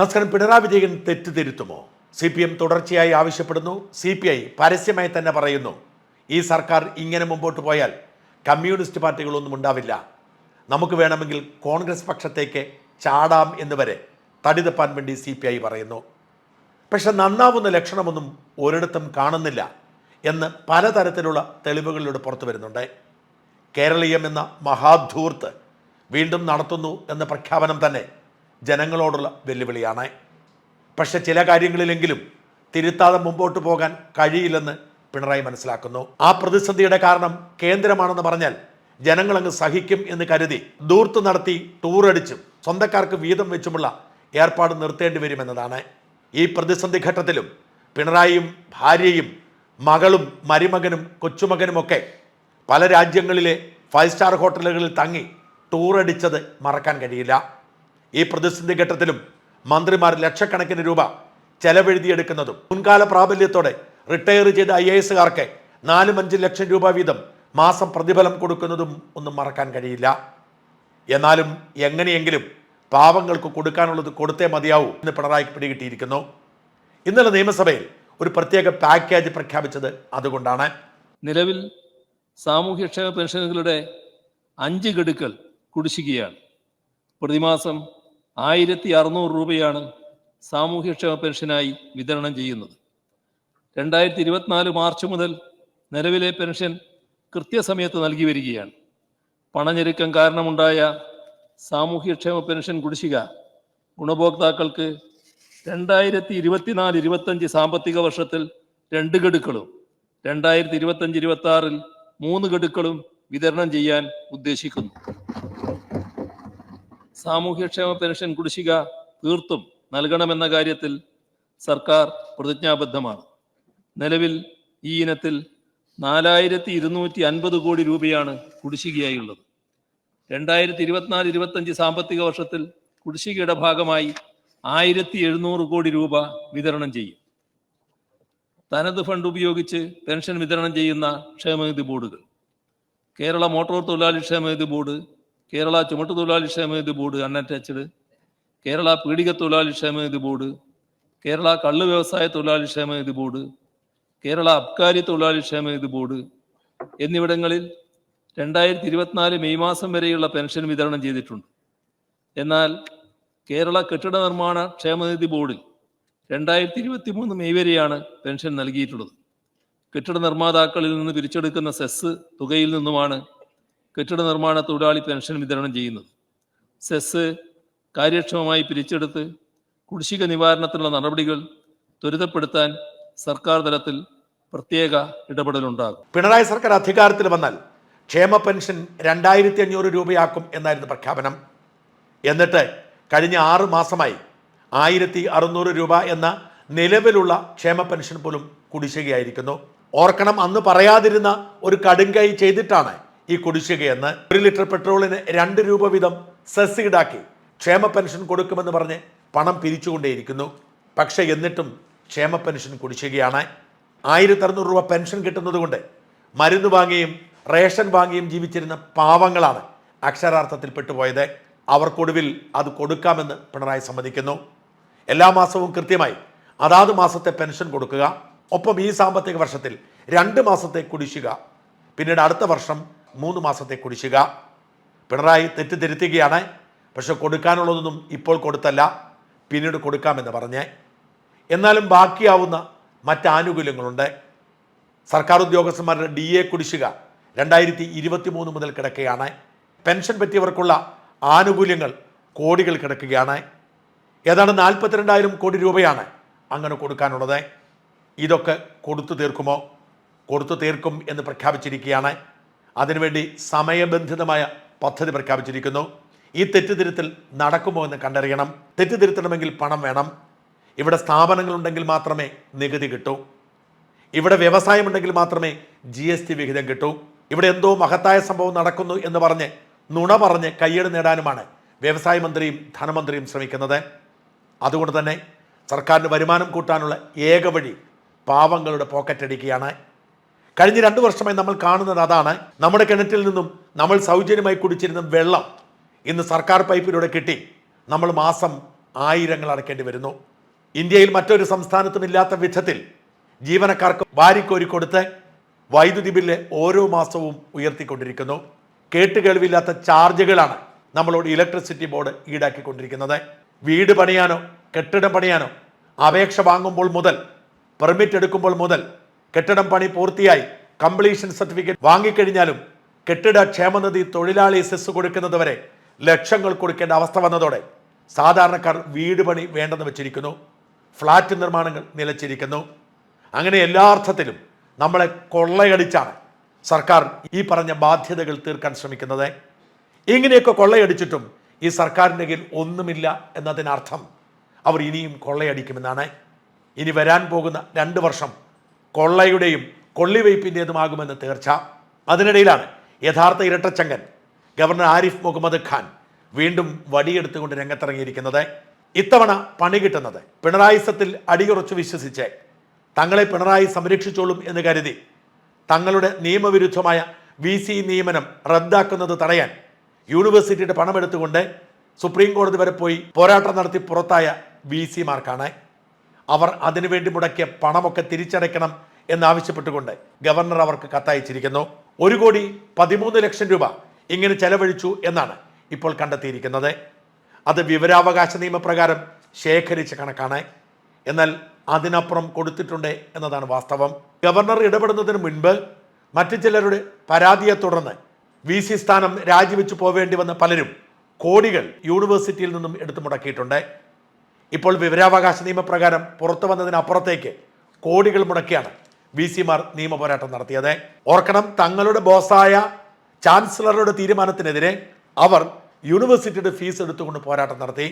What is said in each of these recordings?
നമസ്കാരം. പിണറായി വിജയൻ തെറ്റ് തിരുത്തുമോ C P M തുടർച്ചയായി ആവശ്യപ്പെടുന്നു. സി പി ഐ പരസ്യമായി തന്നെ പറയുന്നു. ഈ സർക്കാർ ഇങ്ങനെ മുമ്പോട്ട് പോയാൽ കമ്മ്യൂണിസ്റ്റ് പാർട്ടികളൊന്നും ഉണ്ടാവില്ല. നമുക്ക് വേണമെങ്കിൽ കോൺഗ്രസ് പക്ഷത്തേക്ക് ചാടാം എന്ന് വരെ തടിതപ്പാൻ വേണ്ടി സി പി ഐ പറയുന്നു. പക്ഷെ നന്നാവുന്ന ലക്ഷണമൊന്നും ഒരിടത്തും കാണുന്നില്ല എന്ന് പലതരത്തിലുള്ള തെളിവുകളിലൂടെ പുറത്തു വരുന്നുണ്ട്. കേരളീയം എന്ന മഹാധൂർത്ത് വീണ്ടും നടത്തുന്നു എന്ന പ്രഖ്യാപനം തന്നെ ജനങ്ങളോടുള്ള വെല്ലുവിളിയാണ്. പക്ഷെ ചില കാര്യങ്ങളിലെങ്കിലും തിരുത്താതെ മുമ്പോട്ട് പോകാൻ കഴിയില്ലെന്ന് പിണറായി മനസ്സിലാക്കുന്നു. ആ പ്രതിസന്ധിയുടെ കാരണം കേന്ദ്രമാണെന്ന് പറഞ്ഞാൽ ജനങ്ങളങ്ങ് സഹിക്കും എന്ന് കരുതി ദൂർത്ത് നടത്തി ടൂറടിച്ചും സ്വന്തക്കാർക്ക് വീതം വെച്ചുമുള്ള ഏർപ്പാട് നിർത്തേണ്ടി വരുമെന്നതാണ് ഈ പ്രതിസന്ധി ഘട്ടത്തിലും പിണറായിയും ഭാര്യയും മകളും മരുമകനും കൊച്ചുമകനുമൊക്കെ പല രാജ്യങ്ങളിലെ ഫൈവ് സ്റ്റാർ ഹോട്ടലുകളിൽ തങ്ങി ടൂറടിച്ചത് മറക്കാൻ കഴിയില്ല. ഈ പ്രതിസന്ധി ഘട്ടത്തിലും മന്ത്രിമാർ ലക്ഷക്കണക്കിന് രൂപ ചെലവെഴുതിയെടുക്കുന്നതും മുൻകാല പ്രാബല്യത്തോടെ റിട്ടയർ ചെയ്ത ഐ എ എസുകാർക്ക് നാലും അഞ്ച് ലക്ഷം രൂപ വീതം മാസം പ്രതിഫലം കൊടുക്കുന്നതും ഒന്നും മറക്കാൻ കഴിയില്ല. എന്നാലും എങ്ങനെയെങ്കിലും പാവങ്ങൾക്ക് കൊടുക്കാനുള്ളത് കൊടുത്തേ മതിയാവൂ എന്ന് പിണറായിക്ക് പിടികിട്ടിയിരിക്കുന്നു. ഇന്നലെ നിയമസഭയിൽ ഒരു പ്രത്യേക പാക്കേജ് പ്രഖ്യാപിച്ചത് അതുകൊണ്ടാണ്. നിലവിൽ സാമൂഹ്യക്ഷേമ പെൻഷനുകളുടെ അഞ്ച് ഗഡുക്കൾ കുടിശ്ശികയാണ്. പ്രതിമാസം ആയിരത്തി അറുന്നൂറ് രൂപയാണ് സാമൂഹ്യക്ഷേമ പെൻഷനായി വിതരണം ചെയ്യുന്നത്. രണ്ടായിരത്തി ഇരുപത്തിനാല് മാർച്ച് മുതൽ നിലവിലെ പെൻഷൻ കൃത്യസമയത്ത് നൽകി വരികയാണ്. പണഞ്ഞെരുക്കം കാരണമുണ്ടായ സാമൂഹ്യക്ഷേമ പെൻഷൻ കുടിശ്ശിക ഗുണഭോക്താക്കൾക്ക് രണ്ടായിരത്തി ഇരുപത്തിനാല് ഇരുപത്തഞ്ച് സാമ്പത്തിക വർഷത്തിൽ രണ്ട് ഗഡുക്കളും രണ്ടായിരത്തി ഇരുപത്തഞ്ച് ഇരുപത്തി ആറിൽ മൂന്ന് ഗഡുക്കളും വിതരണം ചെയ്യാൻ ഉദ്ദേശിക്കുന്നു. സാമൂഹ്യക്ഷേമ പെൻഷൻ കുടിശ്ശിക തീർത്തും നൽകണമെന്ന കാര്യത്തിൽ സർക്കാർ പ്രതിജ്ഞാബദ്ധമാണ്. നിലവിൽ ഈ ഇനത്തിൽ നാലായിരത്തി ഇരുന്നൂറ്റി അൻപത് കോടി രൂപയാണ് കുടിശ്ശികയായുള്ളത്. രണ്ടായിരത്തി ഇരുപത്തിനാല് ഇരുപത്തഞ്ച് സാമ്പത്തിക വർഷത്തിൽ കുടിശ്ശികയുടെ ഭാഗമായി ആയിരത്തി എഴുന്നൂറ് കോടി രൂപ വിതരണം ചെയ്യും. തനത് ഫണ്ട് ഉപയോഗിച്ച് പെൻഷൻ വിതരണം ചെയ്യുന്ന ക്ഷേമനിധി ബോർഡുകൾ. കേരള മോട്ടോർ തൊഴിലാളി ക്ഷേമനിധി ബോർഡ് കേരള ചുമട്ടുതൊഴിലാളി ക്ഷേമനിധി ബോർഡ് അൺഅറ്റാച്ച്ഡ് കേരള പീഡിക തൊഴിലാളി ക്ഷേമനിധി ബോർഡ്. കേരള കള്ള് വ്യവസായ തൊഴിലാളി ക്ഷേമനിധി ബോർഡ്. കേരള അബ്കാരി തൊഴിലാളി ക്ഷേമനിധി ബോർഡ്. എന്നിവിടങ്ങളിൽ രണ്ടായിരത്തി ഇരുപത്തിനാല് മെയ് മാസം വരെയുള്ള പെൻഷൻ വിതരണം ചെയ്തിട്ടുണ്ട്. എന്നാൽ കേരള കെട്ടിട നിർമ്മാണ ക്ഷേമനിധി ബോർഡിൽ രണ്ടായിരത്തി ഇരുപത്തി മൂന്ന് മെയ് വരെയാണ് പെൻഷൻ നൽകിയിട്ടുള്ളത്. കെട്ടിട നിർമ്മാതാക്കളിൽ നിന്ന് പിരിച്ചെടുക്കുന്ന സെസ് തുകയിൽ നിന്നുമാണ് കെട്ടിട നിർമ്മാണ തൊഴിലാളി പെൻഷൻ വിതരണം ചെയ്യുന്നത്. സെസ് കാര്യക്ഷമമായി പിരിച്ചെടുത്ത് കുടിശ്ശിക നിവാരണത്തിനുള്ള നടപടികൾ ത്വരിതപ്പെടുത്താൻ സർക്കാർ തലത്തിൽ പ്രത്യേക ഇടപെടലുണ്ടാകും. പിണറായി സർക്കാർ അധികാരത്തിൽ വന്നാൽ ക്ഷേമ പെൻഷൻ രണ്ടായിരത്തി അഞ്ഞൂറ് രൂപയാക്കും എന്നായിരുന്നു പ്രഖ്യാപനം. എന്നിട്ട് കഴിഞ്ഞ ആറ് മാസമായി ആയിരത്തി അറുന്നൂറ് രൂപ എന്ന നിലവിലുള്ള ക്ഷേമ പെൻഷൻ പോലും കുടിശ്ശികയായിരിക്കുന്നു. ഓർക്കണം അന്ന് പറയാതിരുന്ന ഒരു കടുങ്കൈ ചെയ്തിട്ടാണ് ഈ കുടിശ്ശികയെന്ന് ഒരു ലിറ്റർ പെട്രോളിന് രണ്ട് രൂപ വീതം സെസ് ഈടാക്കി ക്ഷേമ പെൻഷൻ കൊടുക്കുമെന്ന് പറഞ്ഞ് പണം പിരിച്ചുകൊണ്ടേയിരിക്കുന്നു. പക്ഷേ എന്നിട്ടും ക്ഷേമ പെൻഷൻ കുടിശ്ശികയാണ്. ആയിരത്തി അറുന്നൂറ് രൂപ പെൻഷൻ കിട്ടുന്നതുകൊണ്ട് മരുന്ന് വാങ്ങിയും റേഷൻ വാങ്ങിയും ജീവിച്ചിരുന്ന പാവങ്ങളാണ് അക്ഷരാർത്ഥത്തിൽ പെട്ടുപോയത്. അവർക്കൊടുവിൽ അത് കൊടുക്കാമെന്ന് പിണറായി സമ്മതിക്കുന്നു. എല്ലാ മാസവും കൃത്യമായി അതാത് മാസത്തെ പെൻഷൻ കൊടുക്കുക. ഒപ്പം ഈ സാമ്പത്തിക വർഷത്തിൽ രണ്ട് മാസത്തെ കുടിശ്ശിക. പിന്നീട് അടുത്ത വർഷം മൂന്ന് മാസത്തെ കുടിശ്ശിക. പിണറായി തെറ്റിദ്ധരുത്തുകയാണ് പക്ഷെ കൊടുക്കാനുള്ളതൊന്നും ഇപ്പോൾ കൊടുത്തല്ല. പിന്നീട് കൊടുക്കാമെന്ന് പറഞ്ഞ്. എന്നാലും ബാക്കിയാവുന്ന മറ്റ് ആനുകൂല്യങ്ങളുണ്ട് സർക്കാർ ഉദ്യോഗസ്ഥന്മാരുടെ ഡി എ കുടിശ്ശിക രണ്ടായിരത്തി ഇരുപത്തി മൂന്ന് മുതൽ കിടക്കുകയാണ്. പെൻഷൻ പറ്റിയവർക്കുള്ള ആനുകൂല്യങ്ങൾ കോടികൾ കിടക്കുകയാണ്. ഏതാണ്ട് നാൽപ്പത്തിരണ്ടായിരം കോടി രൂപയാണ് അങ്ങനെ കൊടുക്കാനുള്ളത്. ഇതൊക്കെ കൊടുത്തു തീർക്കുമോ? കൊടുത്തു തീർക്കും എന്ന് പ്രഖ്യാപിച്ചിരിക്കുകയാണ്. അതിനുവേണ്ടി സമയബന്ധിതമായ പദ്ധതി പ്രഖ്യാപിച്ചിരിക്കുന്നു. ഈ തെറ്റുതിരുത്തൽ നടക്കുമോ എന്ന് കണ്ടറിയണം. തെറ്റുതിരുത്തണമെങ്കിൽ പണം വേണം. ഇവിടെ സ്ഥാപനങ്ങളുണ്ടെങ്കിൽ മാത്രമേ നികുതി കിട്ടൂ. ഇവിടെ വ്യവസായമുണ്ടെങ്കിൽ മാത്രമേ ജി എസ് ടി വിഹിതം കിട്ടൂ. ഇവിടെ എന്തോ മഹത്തായ സംഭവം നടക്കുന്നു എന്ന് പറഞ്ഞ് നുണ പറഞ്ഞ് കയ്യേട് നേടാനുമാണ് വ്യവസായ മന്ത്രിയും ധനമന്ത്രിയും ശ്രമിക്കുന്നത്. അതുകൊണ്ട് തന്നെ സർക്കാരിന് വരുമാനം കൂട്ടാനുള്ള ഏക വഴി പാവങ്ങളുടെ പോക്കറ്റടിക്കുകയാണ്. കഴിഞ്ഞ രണ്ട് വർഷമായി നമ്മൾ കാണുന്നത് അതാണ്. നമ്മുടെ കിണറ്റിൽ നിന്നും നമ്മൾ സൗജന്യമായി കുടിച്ചിരുന്ന വെള്ളം ഇന്ന് സർക്കാർ പൈപ്പിലൂടെ കിട്ടി. നമ്മൾ മാസം ആയിരങ്ങൾ അടക്കേണ്ടി വരുന്നു. ഇന്ത്യയിൽ മറ്റൊരു സംസ്ഥാനത്തും ഇല്ലാത്ത വിധത്തിൽ ജീവനക്കാർക്ക് വാരിക്കോരി കൊടുത്ത് വൈദ്യുതി ബില്ല് ഓരോ മാസവും ഉയർത്തിക്കൊണ്ടിരിക്കുന്നു. കേട്ടുകേൾവില്ലാത്ത ചാർജുകളാണ് നമ്മളോട് ഇലക്ട്രിസിറ്റി ബോർഡ് ഈടാക്കിക്കൊണ്ടിരിക്കുന്നത്. വീട് പണിയാനോ കെട്ടിടം പണിയാനോ അപേക്ഷ വാങ്ങുമ്പോൾ മുതൽ പെർമിറ്റ് എടുക്കുമ്പോൾ മുതൽ കെട്ടിടം പണി പൂർത്തിയായി. കംപ്ലീഷൻ സർട്ടിഫിക്കറ്റ് വാങ്ങിക്കഴിഞ്ഞാലും കെട്ടിട ക്ഷേമനിധി തൊഴിലാളി സെസ് കൊടുക്കുന്നതുവരെ ലക്ഷങ്ങൾ കൊടുക്കേണ്ട അവസ്ഥ വന്നതോടെ സാധാരണക്കാർ വീട് പണി വേണ്ടെന്ന് വെച്ചിരിക്കുന്നു. ഫ്ലാറ്റ് നിർമ്മാണങ്ങൾ നിലച്ചിരിക്കുന്നു. അങ്ങനെ എല്ലാ അർത്ഥത്തിലും നമ്മളെ കൊള്ളയടിച്ചാണ് സർക്കാർ ഈ പറഞ്ഞ ബാധ്യതകൾ തീർക്കാൻ ശ്രമിക്കുന്നത്. ഇങ്ങനെയൊക്കെ കൊള്ളയടിച്ചിട്ടും ഈ സർക്കാരിന്റെ കയ്യിൽ ഒന്നുമില്ല എന്നതിനർത്ഥം അവർ ഇനിയും കൊള്ളയടിക്കുമെന്നാണ്. ഇനി വരാൻ പോകുന്ന രണ്ട് വർഷം കൊള്ളയുടെയും കൊള്ളിവയ്പ്പിന്റെതുമാകുമെന്ന് തീർച്ച. അതിനിടയിലാണ് യഥാർത്ഥ ഇരട്ടച്ചങ്കൻ ഗവർണർ ആരിഫ് മുഹമ്മദ് ഖാൻ വീണ്ടും വടിയെടുത്തുകൊണ്ട് രംഗത്തിറങ്ങിയിരിക്കുന്നത്. ഇത്തവണ പണി കിട്ടുന്നത് പിണറായിസത്തിൽ അടിയുറച്ചു വിശ്വസിച്ച് തങ്ങളെ പിണറായി സംരക്ഷിച്ചോളും എന്ന് കരുതി തങ്ങളുടെ നിയമവിരുദ്ധമായ വി സി നിയമനം റദ്ദാക്കുന്നത് തടയാൻ യൂണിവേഴ്സിറ്റിയുടെ പണമെടുത്തുകൊണ്ട് സുപ്രീം കോടതി വരെ പോയി പോരാട്ടം നടത്തി പുറത്തായ വി സിമാർക്കാണ് അവർ അതിനുവേണ്ടി മുടക്കിയ പണമൊക്കെ തിരിച്ചടയ്ക്കണം എന്നാവശ്യപ്പെട്ടുകൊണ്ട് ഗവർണർ അവർക്ക് കത്തയച്ചിരിക്കുന്നു. ഒരു കോടി പതിമൂന്ന് ലക്ഷം രൂപ ഇങ്ങനെ ചെലവഴിച്ചു എന്നാണ് ഇപ്പോൾ കണ്ടെത്തിയിരിക്കുന്നത്. അത് വിവരാവകാശ നിയമപ്രകാരം ശേഖരിച്ച കണക്കാണ്. എന്നാൽ അതിനപ്പുറം കൊടുത്തിട്ടുണ്ട് എന്നതാണ് വാസ്തവം. ഗവർണർ ഇടപെടുന്നതിന് മുൻപ് മറ്റു ചിലരുടെ പരാതിയെ തുടർന്ന് വി സി സ്ഥാനം രാജിവെച്ചു പോവേണ്ടി വന്ന പലരും കോടികൾ യൂണിവേഴ്സിറ്റിയിൽ നിന്നും എടുത്തു മുടക്കിയിട്ടുണ്ട്. ഇപ്പോൾ വിവരാവകാശ നിയമപ്രകാരം പുറത്തു വന്നതിനപ്പുറത്തേക്ക് കോടികൾ മുടക്കിയാണ് വി സിമാർ നിയമപോരാട്ടം നടത്തിയത്. ഓർക്കണം തങ്ങളുടെ ബോസായ ചാൻസലറുടെ തീരുമാനത്തിനെതിരെ അവർ യൂണിവേഴ്സിറ്റിയുടെ ഫീസ് എടുത്തുകൊണ്ട് പോരാട്ടം നടത്തി.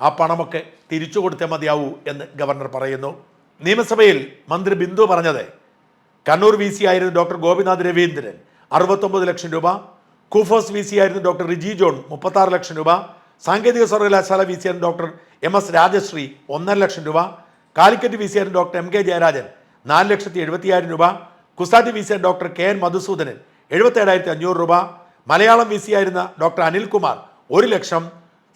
ആ പണമൊക്കെ തിരിച്ചു കൊടുത്തേ മതിയാവൂ എന്ന് ഗവർണർ പറയുന്നു. നിയമസഭയിൽ മന്ത്രി ബിന്ദു പറഞ്ഞത് കണ്ണൂർ വി സി ആയിരുന്ന ഡോക്ടർ ഗോപിനാഥ് രവീന്ദ്രൻ അറുപത്തൊമ്പത് ലക്ഷം രൂപ കുഫോസ് വി സി ആയിരുന്ന ഡോക്ടർ റിജി ജോൺ മുപ്പത്താറ് ലക്ഷം രൂപ സാങ്കേതിക സർവകലാശാല വി സി ആയിരുന്ന ഡോക്ടർ എം എസ് രാജശ്രീ ഒന്നര ലക്ഷം രൂപ കാലിക്കറ്റ് വി സി ആയിരുന്ന ഡോക്ടർ എം കെ ജയരാജൻ നാല് ലക്ഷത്തി എഴുപത്തിയായിരം രൂപ കുസാറ്റി വി സി ആയിരുന്ന ഡോക്ടർ കെ എൻ മധുസൂദനൻ എഴുപത്തേഴായിരത്തി അഞ്ഞൂറ് രൂപ മലയാളം വി സി ആയിരുന്ന ഡോക്ടർ അനിൽകുമാർ ഒരു ലക്ഷം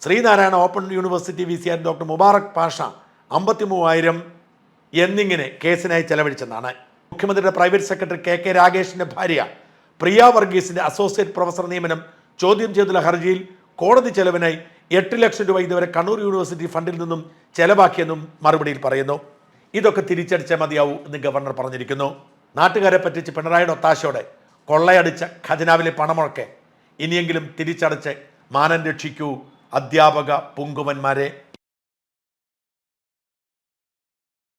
Sreenarayana open university V C R doctor Mubarak Pasha അമ്പത്തി മൂവായിരം എന്നിങ്ങനെ കേസിനായി ചെലവഴിച്ചെന്നാണ്. മുഖ്യമന്ത്രിയുടെ പ്രൈവറ്റ് സെക്രട്ടറി കെ കെ രാഗേഷിന്റെ ഭാര്യ പ്രിയ വർഗീസിന്റെ അസോസിയേറ്റ് പ്രൊഫസർ നിയമനം ചോദ്യം ചെയ്തുള്ള ഹർജിയിൽ കോടതി ചെലവിനായി എട്ട് ലക്ഷം രൂപ ഇതുവരെ കണ്ണൂർ യൂണിവേഴ്സിറ്റി ഫണ്ടിൽ നിന്നും ചെലവാക്കിയെന്നും മറുപടിയിൽ പറയുന്നു. ഇതൊക്കെ തിരിച്ചടിച്ചാൽ മതിയാവൂ എന്ന് ഗവർണർ പറഞ്ഞിരിക്കുന്നു. നാട്ടുകാരെ പറ്റിച്ച് പിണറായിയുടെ ഒത്താശയോടെ കൊള്ളയടിച്ച ഖജനാവിലെ പണമൊക്കെ ഇനിയെങ്കിലും തിരിച്ചടച്ച് മാനം രക്ഷിക്കൂ അധ്യാപക പുങ്കുവന്മാരെ.